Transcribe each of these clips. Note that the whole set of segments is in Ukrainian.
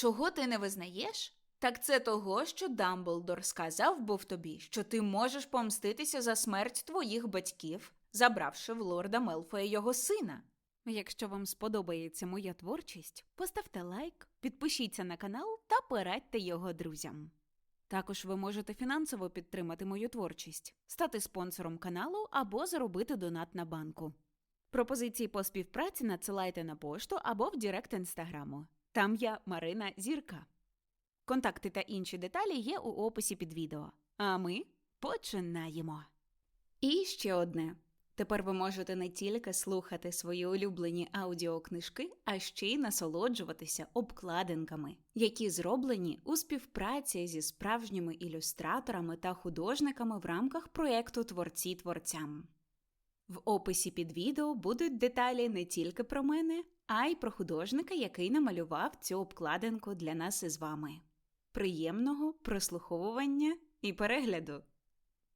Чого ти не визнаєш? Так це того, що Дамблдор сказав був тобі, що ти можеш помститися за смерть твоїх батьків, забравши в лорда Мелфоя його сина. Якщо вам сподобається моя творчість, поставте лайк, підпишіться на канал та порадьте його друзям. Також ви можете фінансово підтримати мою творчість, стати спонсором каналу або заробити донат на банку. Пропозиції по співпраці надсилайте на пошту або в Директ інстаграму. Там я Марина Зірка. Контакти та інші деталі є у описі під відео. А ми починаємо. І ще одне. Тепер ви можете не тільки слухати свої улюблені аудіокнижки, а ще й насолоджуватися обкладинками, які зроблені у співпраці зі справжніми ілюстраторами та художниками в рамках проєкту Творці творцям. В описі під відео будуть деталі не тільки про мене, а й про художника, який намалював цю обкладинку для нас із вами. Приємного прослуховування і перегляду.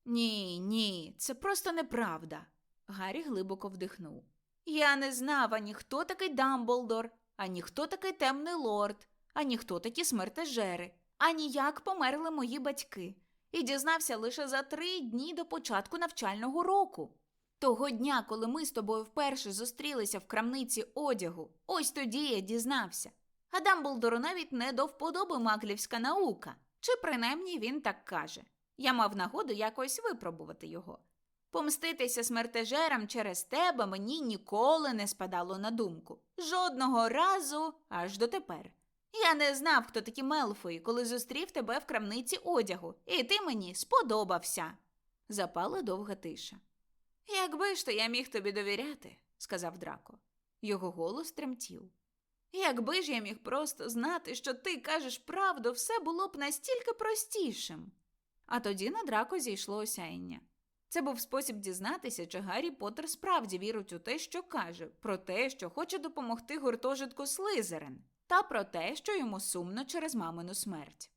Ні, ні, це просто неправда. Гаррі глибоко вдихнув. Я не знав ані хто такий Дамблдор, ані хто такий темний лорд, ані хто такі смертежери, ані як померли мої батьки, і дізнався лише за три дні до початку навчального року. Того дня, коли ми з тобою вперше зустрілися в крамниці одягу, ось тоді я дізнався. А Дамблдору навіть не до вподоби маклівська наука, чи принаймні він так каже. Я мав нагоду якось випробувати його. Помститися смертежерам через тебе мені ніколи не спадало на думку. Жодного разу аж дотепер. Я не знав, хто такі Мелфої, коли зустрів тебе в крамниці одягу, і ти мені сподобався. Запала довга тиша. Якби ж то я міг тобі довіряти, сказав Драко. Його голос тремтів. Якби ж я міг просто знати, що ти кажеш правду, все було б настільки простішим. А тоді на Драко зійшло осяяння. Це був спосіб дізнатися, чи Гаррі Поттер справді вірить у те, що каже, про те, що хоче допомогти гуртожитку Слизерин, та про те, що йому сумно через мамину смерть.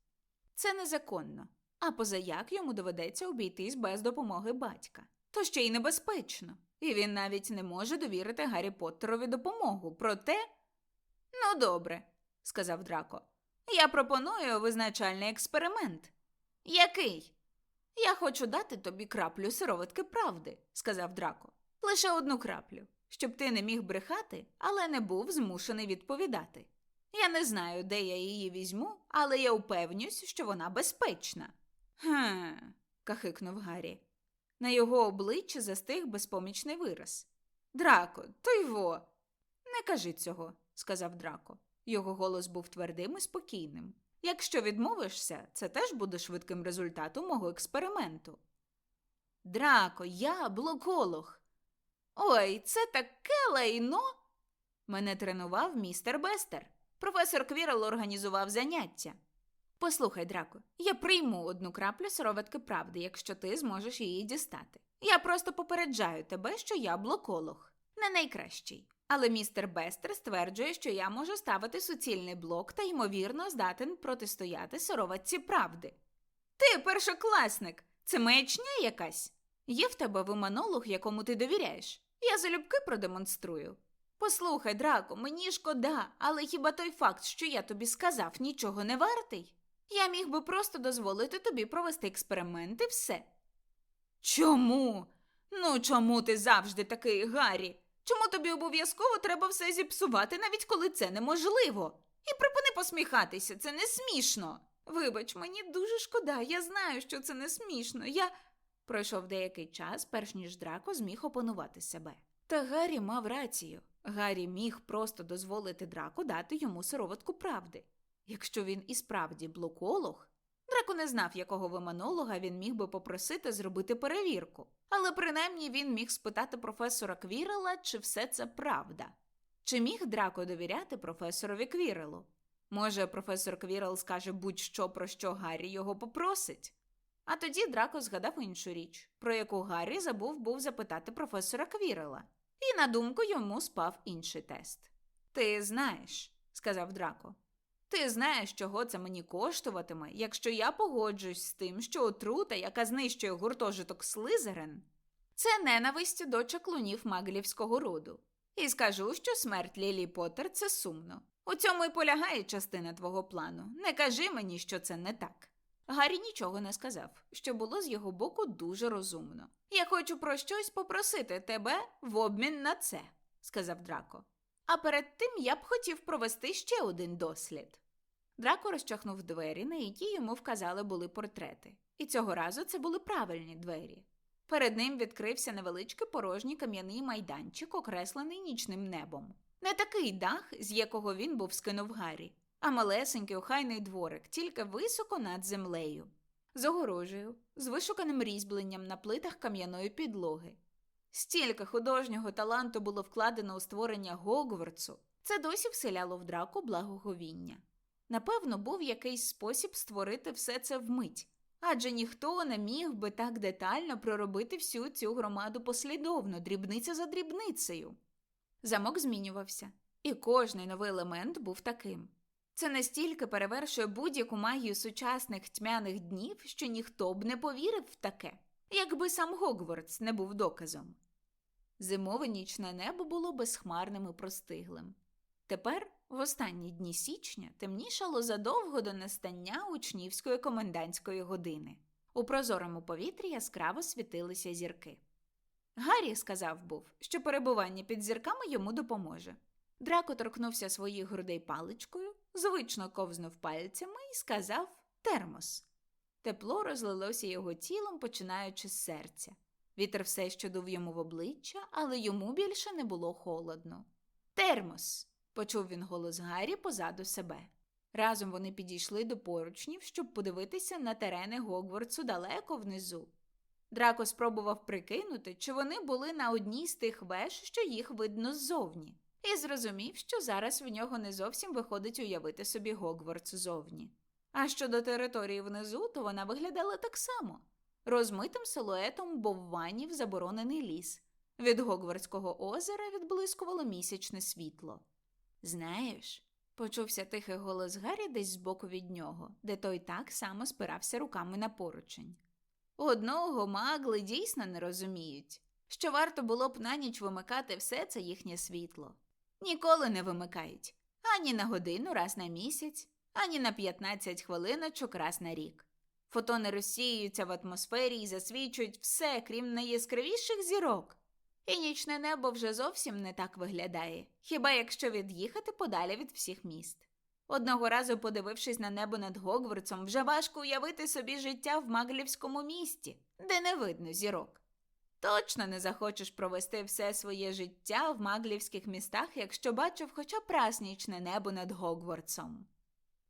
Це незаконно, а позаяк йому доведеться обійтись без допомоги батька. То ще й небезпечно, і він навіть не може довірити Гаррі Поттерові допомогу. Проте. Ну, добре, сказав Драко. Я пропоную визначальний експеримент. Який? Я хочу дати тобі краплю сироватки правди, сказав Драко. Лише одну краплю, щоб ти не міг брехати, але не був змушений відповідати. Я не знаю, де я її візьму, але я упевнюсь, що вона безпечна. Хм, кахикнув Гаррі. На його обличчі застиг безпомічний вираз. Драко, то й. Не кажи цього, сказав Драко. Його голос був твердим і спокійним. Якщо відмовишся, це теж буде швидким результатом мого експерименту. Драко, я блоколог. Ой, це таке лайно. Мене тренував містер Бестер. Професор Квірл організував заняття. Послухай, Драко, я прийму одну краплю сироватки правди, якщо ти зможеш її дістати. Я просто попереджаю тебе, що я блоколог. Не найкращий. Але містер Бестер стверджує, що я можу ставити суцільний блок та, ймовірно, здатен протистояти сироватці правди. Ти першокласник, це маячня якась. Є в тебе виманолог, якому ти довіряєш. Я залюбки продемонструю. Послухай, Драко, мені шкода, але хіба той факт, що я тобі сказав, нічого не вартий? Я міг би просто дозволити тобі провести експеримент і все. Чому? Ну, чому ти завжди такий Гаррі? Чому тобі обов'язково треба все зіпсувати, навіть коли це неможливо? І припини посміхатися, це не смішно. Вибач, мені дуже шкода, я знаю, що це не смішно. Я. Пройшов деякий час, перш ніж Драко зміг опанувати себе. Та Гаррі мав рацію. Гаррі міг просто дозволити Драку дати йому сироватку правди. Якщо він і справді блоколог, Драко не знав, якого виманолога він міг би попросити зробити перевірку, але принаймні він міг спитати професора Квірела, чи все це правда. Чи міг Драко довіряти професорові Квірелу? Може, професор Квірел скаже будь-що, про що Гаррі його попросить? А тоді Драко згадав іншу річ, про яку Гаррі забув був запитати професора Квірела, і на думку йому спав інший тест. Ти знаєш, сказав Драко. Ти знаєш, чого це мені коштуватиме, якщо я погоджуюсь з тим, що отрута, яка знищує гуртожиток Слизерин, це ненависть до чаклунів маглівського роду. І скажу, що смерть Лілі Поттер – це сумно. У цьому й полягає частина твого плану. Не кажи мені, що це не так. Гаррі нічого не сказав, що було з його боку дуже розумно. Я хочу про щось попросити тебе в обмін на це, сказав Драко. А перед тим я б хотів провести ще один дослід. Драко розчахнув двері, на які йому вказали були портрети. І цього разу це були правильні двері. Перед ним відкрився невеличкий порожній кам'яний майданчик, окреслений нічним небом. Не такий дах, з якого він був скинув Гаррі, а малесенький охайний дворик, тільки високо над землею, з огорожею, з вишуканим різьбленням на плитах кам'яної підлоги. Стільки художнього таланту було вкладено у створення Гогвартсу, це досі вселяло в драку благоговіння. Напевно, був якийсь спосіб створити все це вмить, адже ніхто не міг би так детально проробити всю цю громаду послідовно, дрібниця за дрібницею. Замок змінювався, і кожний новий елемент був таким. Це настільки перевершує будь-яку магію сучасних тьмяних днів, що ніхто б не повірив в таке, якби сам Гогвартс не був доказом. Зимове нічне небо було безхмарним і простиглим. Тепер, в останні дні січня, темнішало задовго до настання учнівської комендантської години. У прозорому повітрі яскраво світилися зірки. Гаррі сказав був, що перебування під зірками йому допоможе. Драко торкнувся своїх грудей паличкою, звично ковзнув пальцями і сказав термос. Тепло розлилося його тілом, починаючи з серця. Вітер все ще дув йому в обличчя, але йому більше не було холодно. Термос. почув він голос Гаррі позаду себе. Разом вони підійшли до поручнів, щоб подивитися на терени Гогвартсу далеко внизу. Драко спробував прикинути, чи вони були на одній з тих веж, що їх видно ззовні, і зрозумів, що зараз в нього не зовсім виходить уявити собі Гогвартс ззовні. А щодо території внизу, то вона виглядала так само розмитим силуетом бовванів заборонений ліс. Від Гогвартського озера відблискувало місячне світло. Знаєш, почувся тихий голос Гаррі десь збоку від нього, де той так само спирався руками на поручень. Одного магли дійсно не розуміють, що варто було б на ніч вимикати все це їхнє світло. Ніколи не вимикають ані на годину раз на місяць, ані на 15 хвилиночок раз на рік. Фотони розсіюються в атмосфері і засвічують все, крім найяскравіших зірок. І нічне небо вже зовсім не так виглядає, хіба якщо від'їхати подалі від всіх міст. Одного разу, подивившись на небо над Гогвартсом, вже важко уявити собі життя в Маглівському місті, де не видно зірок. Точно не захочеш провести все своє життя в маглівських містах, якщо бачив хоча б раз нічне небо над Гогвартсом.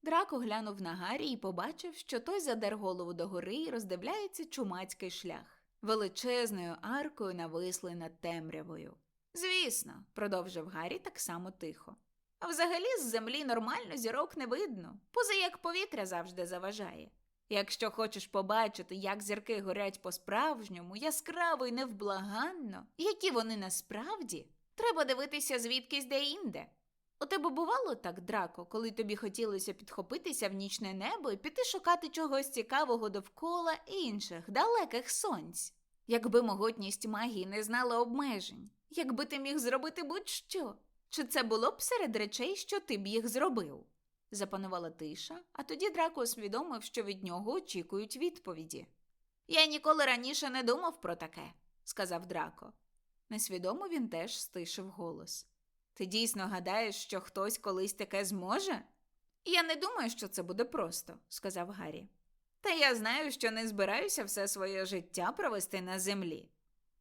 Драко глянув на Гаррі і побачив, що той задер голову догори і роздивляється чумацький шлях, величезною аркою нависли над темрявою. Звісно, продовжив Гаррі так само тихо. А взагалі з землі нормально зірок не видно, поза як повітря завжди заважає. Якщо хочеш побачити, як зірки горять по-справжньому, яскраво і невблаганно, які вони насправді, треба дивитися звідкись де-інде. У тебе бувало так, Драко, коли тобі хотілося підхопитися в нічне небо і піти шукати чогось цікавого довкола інших, далеких сонць? Якби могутність магії не знала обмежень, якби ти міг зробити будь-що, чи це було б серед речей, що ти б їх зробив? Запанувала тиша, а тоді Драко усвідомив, що від нього очікують відповіді. Я ніколи раніше не думав про таке, сказав Драко. Несвідомо він теж стишив голос. Ти дійсно гадаєш, що хтось колись таке зможе? Я не думаю, що це буде просто, сказав Гаррі. Та я знаю, що не збираюся все своє життя провести на землі.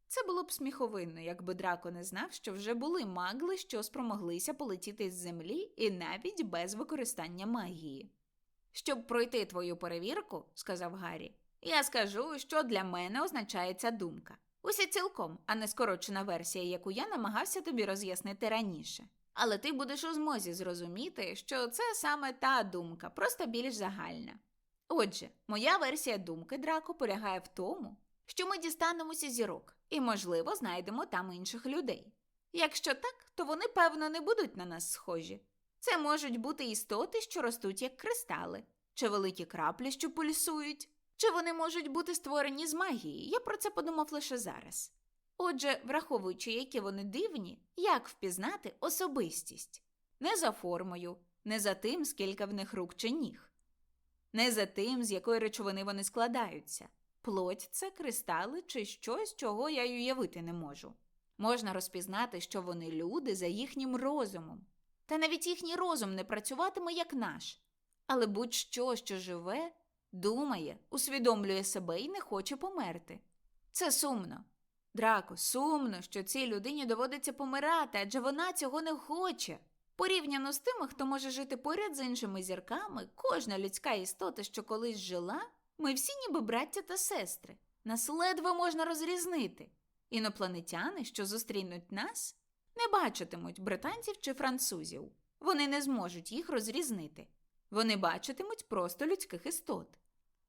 Це було б сміховинно, якби Драко не знав, що вже були магли, що спромоглися полетіти з землі і навіть без використання магії. Щоб пройти твою перевірку, сказав Гаррі, я скажу, що для мене означає ця думка. Уся цілком, а не скорочена версія, яку я намагався тобі роз'яснити раніше. Але ти будеш у змозі зрозуміти, що це саме та думка, просто більш загальна. Отже, моя версія думки, Драко, полягає в тому, що ми дістанемося зірок і, можливо, знайдемо там інших людей. Якщо так, то вони, певно, не будуть на нас схожі. Це можуть бути істоти, що ростуть як кристали, чи великі краплі, що пульсують, чи вони можуть бути створені з магії. Я про це подумав лише зараз. Отже, враховуючи, які вони дивні, як впізнати особистість? Не за формою, не за тим, скільки в них рук чи ніг, не за тим, з якої речовини вони складаються. Плоть це кристали чи щось, чого я й уявити не можу. Можна розпізнати, що вони люди за їхнім розумом. Та навіть їхній розум не працюватиме як наш. Але будь-що, що живе, думає, усвідомлює себе і не хоче померти. Це сумно. Драко, сумно, що цій людині доводиться помирати, адже вона цього не хоче. Порівняно з тими, хто може жити поряд з іншими зірками, кожна людська істота, що колись жила, ми всі ніби браття та сестри. Нас ледве можна розрізнити. Інопланетяни, що зустрінуть нас, не бачитимуть британців чи французів. Вони не зможуть їх розрізнити. Вони бачитимуть просто людських істот,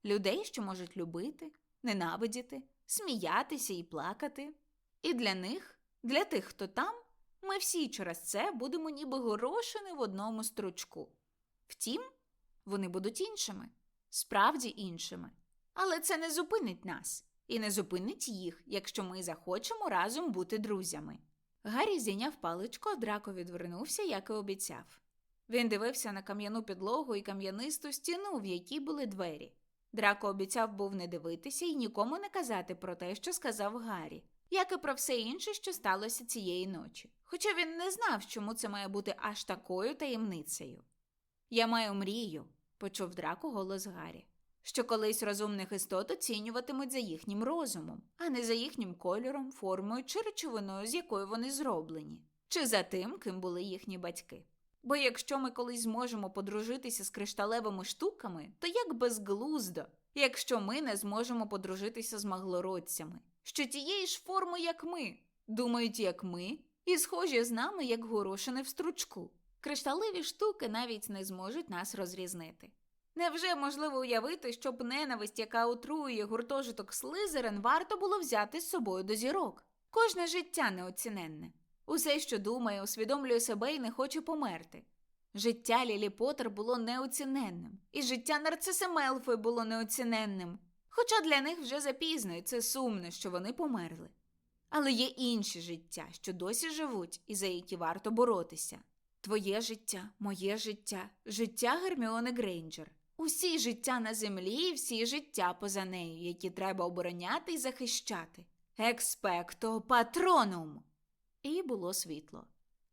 людей, що можуть любити, ненавидіти, сміятися і плакати. І для них, для тих, хто там, ми всі через це будемо ніби горошини в одному стручку. Втім, вони будуть іншими, справді іншими. Але це не зупинить нас і не зупинить їх, якщо ми захочемо разом бути друзями. Гаррі зійняв паличку, а драко відвернувся, як і обіцяв. Він дивився на кам'яну підлогу і кам'янисту стіну, в якій були двері. Драко обіцяв був не дивитися і нікому не казати про те, що сказав Гаррі, як і про все інше, що сталося цієї ночі. Хоча він не знав, чому це має бути аж такою таємницею. Я маю мрію, почув драко голос Гаррі, що колись розумних істот оцінюватимуть за їхнім розумом, а не за їхнім кольором, формою чи речовиною, з якою вони зроблені, чи за тим, ким були їхні батьки. Бо якщо ми колись зможемо подружитися з кришталевими штуками, то як безглуздо, якщо ми не зможемо подружитися з маглородцями, що тієї ж форми, як ми, думають, як ми, і схожі з нами, як горошини в стручку. Кришталеві штуки навіть не зможуть нас розрізнити. Невже можливо уявити, щоб ненависть, яка отруює гуртожиток Слизерин, варто було взяти з собою до зірок? Кожне життя неоціненне. Усе, що думає, усвідомлює себе і не хоче померти. Життя Лілі Поттер було неоціненним, і життя Нарциса Мелфой було неоціненним. Хоча для них вже запізно, і це сумно, що вони померли. Але є інші життя, що досі живуть і за які варто боротися. Твоє життя, моє життя, життя Герміони Грейнджер. Усі життя на землі і всі життя поза нею, які треба обороняти і захищати. Експекто патронум! І було світло.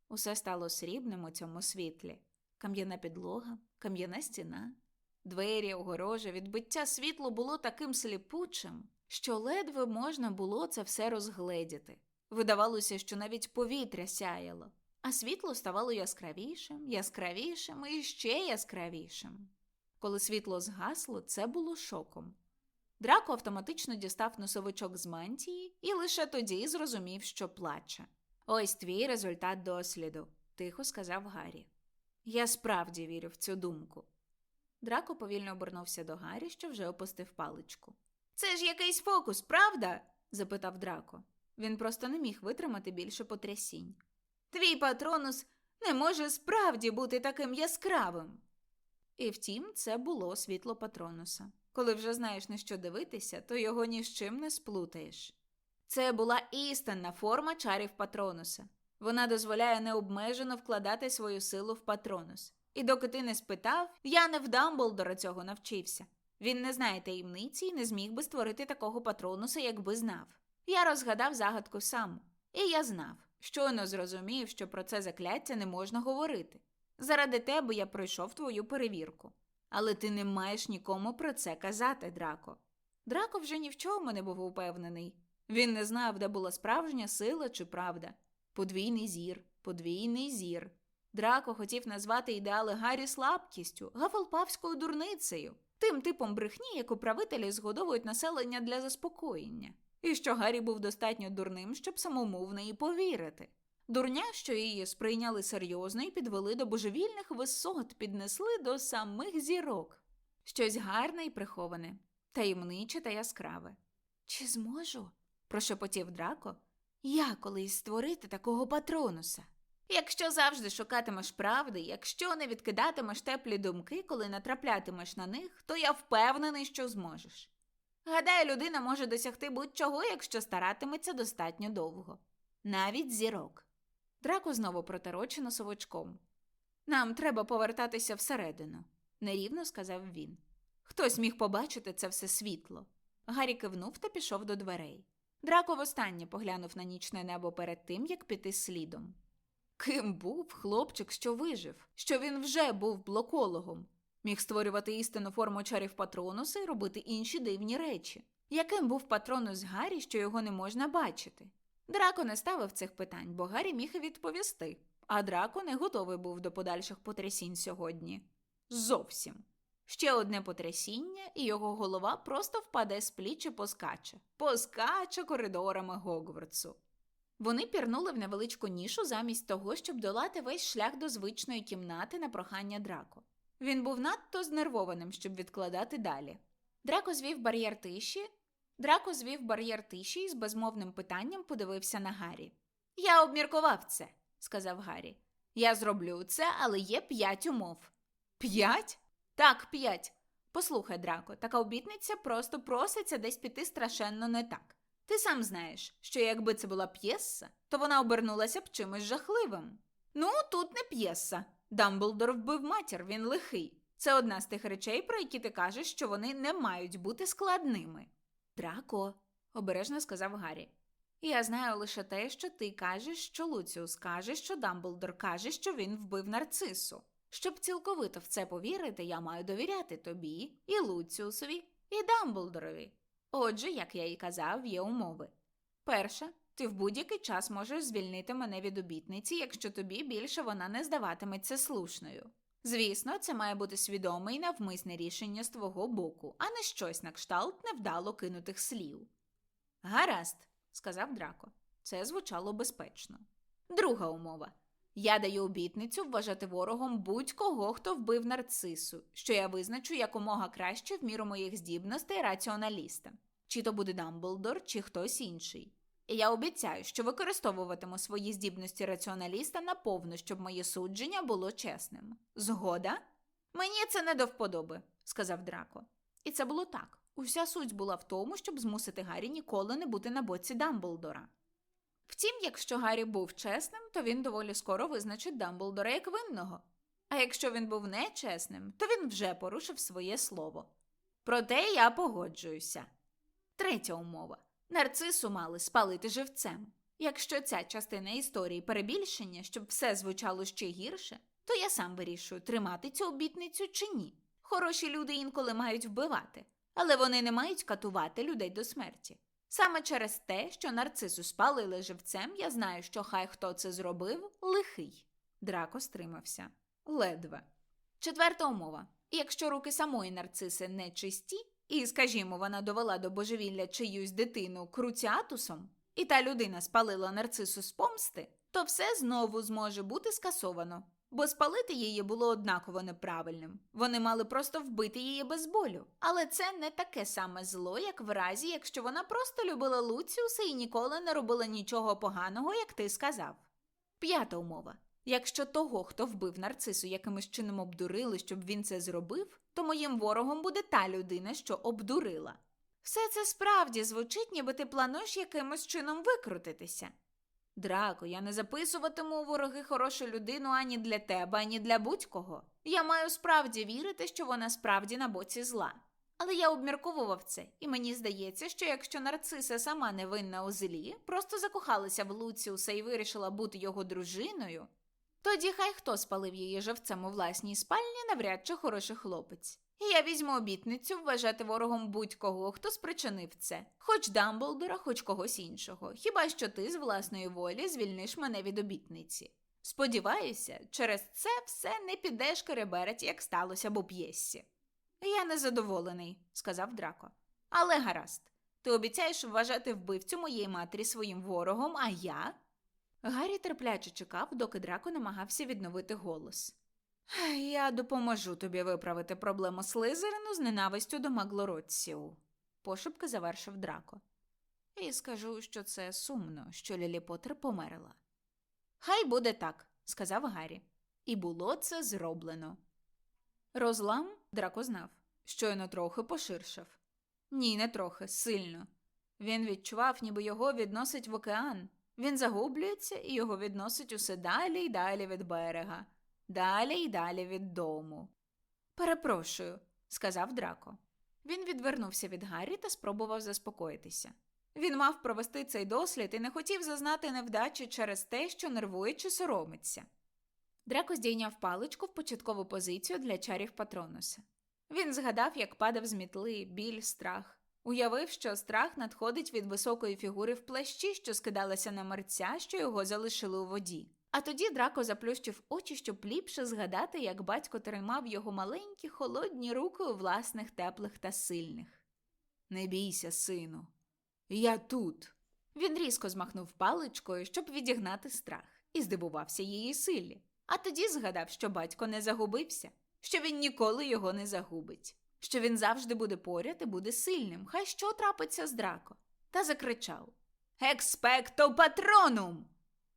Усе стало срібним у цьому світлі. Кам'яна підлога, кам'яна стіна, двері, огорожа, відбиття світлу було таким сліпучим, що ледве можна було це все розгледіти. Видавалося, що навіть повітря сяяло, а світло ставало яскравішим, яскравішим і ще яскравішим. Коли світло згасло, це було шоком. Драко автоматично дістав носовичок з мантії і лише тоді зрозумів, що плаче. Ось твій результат досліду, тихо сказав Гаррі. Я справді вірю в цю думку. Драко повільно обернувся до Гаррі, що вже опустив паличку. Це ж якийсь фокус, правда? запитав Драко. Він просто не міг витримати більше потрясінь. Твій патронус не може справді бути таким яскравим. І втім, це було світло патронуса. Коли вже знаєш на що дивитися, то його ні з чим не сплутаєш. Це була істинна форма чарів патронуса. Вона дозволяє необмежено вкладати свою силу в патронус. І доки ти не спитав, я не в Дамблдора цього навчився. Він не знає таємниці і не зміг би створити такого патронуса, якби знав. Я розгадав загадку сам, і я знав, щойно зрозумів, що про це закляття не можна говорити. Заради тебе я пройшов твою перевірку. Але ти не маєш нікому про це казати, Драко. Драко вже ні в чому не був упевнений. Він не знав, де була справжня сила чи правда. Подвійний зір, подвійний зір. Драко хотів назвати ідеали Гаррі слабкістю, гафалпавською дурницею, тим типом брехні, як управителі згодовують населення для заспокоєння, і що Гаррі був достатньо дурним, щоб самому в неї повірити. Дурня, що її сприйняли серйозно і підвели до божевільних висот, піднесли до самих зірок. Щось гарне і приховане, таємниче та яскраве. Чи зможу? Прошепотів Драко. Я колись створити такого патронуса. Якщо завжди шукатимеш правди, якщо не відкидатимеш теплі думки, коли натраплятимеш на них, то я впевнений, що зможеш. Гадаю, людина може досягти будь-чого, якщо старатиметься достатньо довго, навіть зірок. Драко знову проторочено совочком. Нам треба повертатися всередину, нерівно сказав він. Хтось міг побачити це все світло. Гаррі кивнув та пішов до дверей. Драко востаннє поглянув на нічне небо перед тим, як піти слідом. Ким був хлопчик, що вижив, що він вже був блокологом, міг створювати істинну форму чарів патронуса і робити інші дивні речі. Яким був патронус Гаррі, що його не можна бачити? Драко не ставив цих питань, бо Гаррі міг відповісти, а Драко не готовий був до подальших потрясінь сьогодні. Зовсім. Ще одне потрясіння, і його голова просто впаде з пліч і поскаче, поскаче коридорами Гогвартсу. Вони пірнули в невеличку нішу замість того, щоб долати весь шлях до звичної кімнати на прохання Драко. Він був надто знервованим, щоб відкладати далі. Драко звів бар'єр тиші. Драко звів бар'єр тиші і з безмовним питанням подивився на Гаррі. Я обміркував це, сказав Гаррі. Я зроблю це, але є п'ять умов. П'ять? Так, п'ять. Послухай, Драко, така обітниця просто проситься десь піти страшенно не так. Ти сам знаєш, що якби це була п'єса, то вона обернулася б чимось жахливим. Ну, тут не п'єса. Дамблдор вбив матір, він лихий. Це одна з тих речей, про які ти кажеш, що вони не мають бути складними. Драко, обережно сказав Гаррі. Я знаю лише те, що ти кажеш, що Луціус каже, що Дамблдор каже, що він вбив нарцису. Щоб цілковито в це повірити, я маю довіряти тобі, і Луціусові, і Дамблдорові. Отже, як я і казав, є умови. Перша, ти в будь-який час можеш звільнити мене від обітниці, якщо тобі більше вона не здаватиметься слушною. Звісно, це має бути свідоме і навмисне рішення з твого боку, а не щось на кшталт невдало кинутих слів. Гаразд, сказав Драко. Це звучало безпечно. Друга умова. Я даю обітницю вважати ворогом будь-кого, хто вбив нарцису, що я визначу якомога краще в міру моїх здібностей раціоналіста, чи то буде Дамблдор, чи хтось інший. І я обіцяю, що використовуватиму свої здібності раціоналіста наповну, щоб моє судження було чесним. Згода? Мені це не до вподоби, сказав Драко. І це було так. Уся суть була в тому, щоб змусити Гаррі ніколи не бути на боці Дамблдора. Втім, якщо Гаррі був чесним, то він доволі скоро визначить Дамблдора як винного. А якщо він був нечесним, то він вже порушив своє слово. Проте я погоджуюся. Третя умова. Нарцису мали спалити живцем. Якщо ця частина історії перебільшення, щоб все звучало ще гірше, то я сам вирішую, тримати цю обітницю чи ні. Хороші люди інколи мають вбивати, але вони не мають катувати людей до смерті. Саме через те, що нарцису спалили живцем, я знаю, що хай хто це зробив, лихий. Драко стримався. Ледве. Четверта умова. Якщо руки самої нарциси не чисті, і, скажімо, вона довела до божевілля чиюсь дитину круціатусом, і та людина спалила нарцису з помсти, то все знову зможе бути скасовано, бо спалити її було однаково неправильним. Вони мали просто вбити її без болю. Але це не таке саме зло, як в разі, якщо вона просто любила Луціуса і ніколи не робила нічого поганого, як ти сказав. П'ята умова. Якщо того, хто вбив нарцису, якимось чином обдурили, щоб він це зробив, то моїм ворогом буде та людина, що обдурила. Все це справді звучить, ніби ти плануєш якимось чином викрутитися. Драко, я не записуватиму у вороги хорошу людину ані для тебе, ані для будь-кого. Я маю справді вірити, що вона справді на боці зла. Але я обмірковував це, і мені здається, що якщо нарциса сама невинна у злі, просто закохалася в Луціуса і вирішила бути його дружиною, тоді хай хто спалив її живцем у власній спальні, навряд чи хороший хлопець. Я візьму обітницю вважати ворогом будь-кого, хто спричинив це, хоч Дамблдора, хоч когось іншого. Хіба що ти з власної волі звільниш мене від обітниці? Сподіваюся, через це все не підеш кереберець, як сталося б у п'єсі. Я незадоволений, сказав Драко. Але гаразд, ти обіцяєш вважати вбивцю моєї матері своїм ворогом, а я. Гаррі терпляче чекав, доки Драко намагався відновити голос. Я допоможу тобі виправити проблему Слизерину з ненавистю до маглородців, пошепки завершив Драко. І скажу, що це сумно, що Лілі Поттер померла. Хай буде так, сказав Гаррі. І було це зроблено. Розлам Драко знав, щойно трохи поширшав. Ні, не трохи, сильно. Він відчував, ніби його відносить в океан. Він загублюється і його відносить усе далі й далі від берега. Далі й далі від дому. Перепрошую, сказав Драко. Він відвернувся від Гаррі та спробував заспокоїтися. Він мав провести цей дослід і не хотів зазнати невдачі через те, що нервує чи соромиться. Драко здійняв паличку в початкову позицію для чарів Патронуса. Він згадав, як падав з мітли, біль, страх. Уявив, що страх надходить від високої фігури в плащі, що скидалася на мерця, що його залишили у воді. А тоді Драко заплющив очі, щоб ліпше згадати, як батько тримав його маленькі холодні руки у власних теплих та сильних. Не бійся, сину, я тут. Він різко змахнув паличкою, щоб відігнати страх, і здивувався її силі. А тоді згадав, що батько не загубився, що він ніколи його не загубить, що він завжди буде поряд і буде сильним, хай що трапиться з Драко, та закричав Експекто патронум!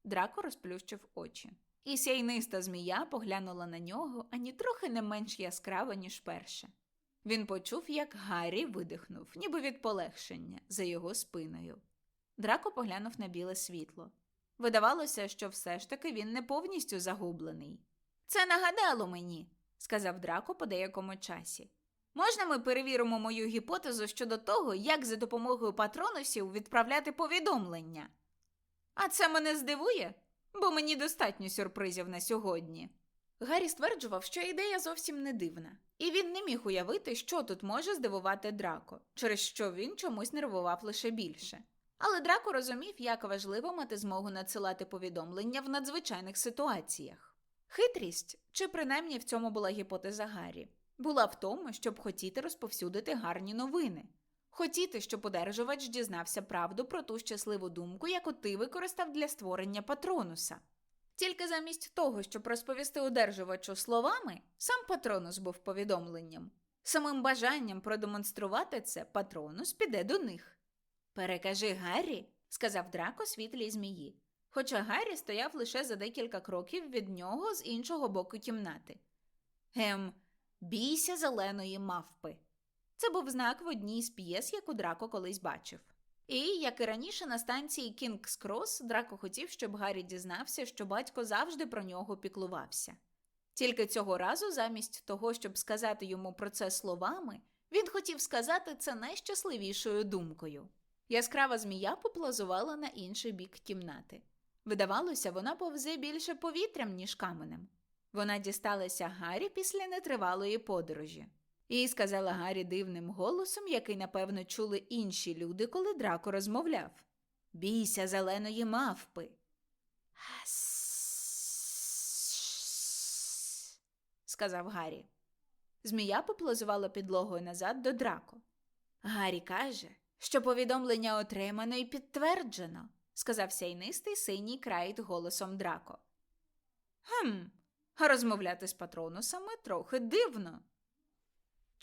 Драко розплющив очі. І сяйниста змія поглянула на нього ані трохи не менш яскраво, ніж перше. Він почув, як Гаррі видихнув, ніби від полегшення, за його спиною. Драко поглянув на біле світло. Видавалося, що все ж таки він не повністю загублений. Це нагадало мені, сказав Драко по деякому часі. Можна ми перевіримо мою гіпотезу щодо того, як за допомогою патронусів відправляти повідомлення? А це мене здивує, бо мені достатньо сюрпризів на сьогодні. Гаррі стверджував, що ідея зовсім не дивна, і він не міг уявити, що тут може здивувати Драко, через що він чомусь нервував лише більше. Але Драко розумів, як важливо мати змогу надсилати повідомлення в надзвичайних ситуаціях. Хитрість, чи принаймні в цьому була гіпотеза Гаррі, була в тому, щоб хотіти розповсюдити гарні новини, хотіти, щоб одержувач дізнався правду про ту щасливу думку, яку ти використав для створення патронуса. Тільки замість того, щоб розповісти одержувачу словами, сам патронус був повідомленням. Самим бажанням продемонструвати це патронус піде до них. Перекажи Гаррі, сказав Драко світлій змії. Хоча Гаррі стояв лише за декілька кроків від нього з іншого боку кімнати. Гем, бійся зеленої мавпи. Це був знак в одній з п'єс, яку Драко колись бачив. І, як і раніше, на станції Кінгс Крос Драко хотів, щоб Гаррі дізнався, що батько завжди про нього піклувався. Тільки цього разу, замість того, щоб сказати йому про це словами, він хотів сказати це найщасливішою думкою. Яскрава змія поплазувала на інший бік кімнати. Видавалося, вона повзе більше повітрям, ніж каменем. Вона дісталася Гаррі після нетривалої подорожі. І сказала Гаррі дивним голосом, який, напевно, чули інші люди, коли драко розмовляв. Бійся зеленої мавпи. сказав Гаррі. Змія поплазувала підлогою назад до драко. Гаррі каже, що повідомлення отримано і підтверджено, сказав сяйнистий синій крайт голосом драко. Хм, розмовляти з патронусами трохи дивно.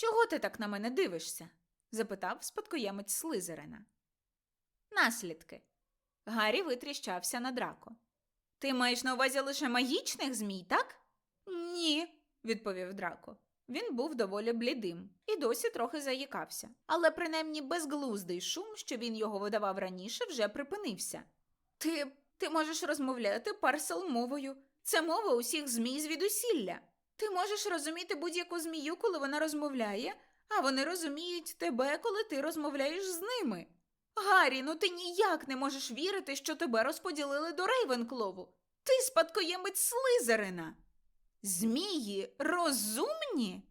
Чого ти так на мене дивишся? запитав спадкоємець Слизерина. Наслідки. Гаррі витріщався на драко. Ти маєш на увазі лише магічних змій, так? Ні, відповів драко. Він був доволі блідим і досі трохи заїкався, але принаймні безглуздий шум, що він його видавав раніше, вже припинився. Ти ти можеш розмовляти парсел мовою. Це мова усіх змій звідусілля. Ти можеш розуміти будь-яку змію, коли вона розмовляє, а вони розуміють тебе, коли ти розмовляєш з ними. Гаррі, ну ти ніяк не можеш вірити, що тебе розподілили до Рейвенклову. Ти спадкоємець Слизерина. Змії розумні?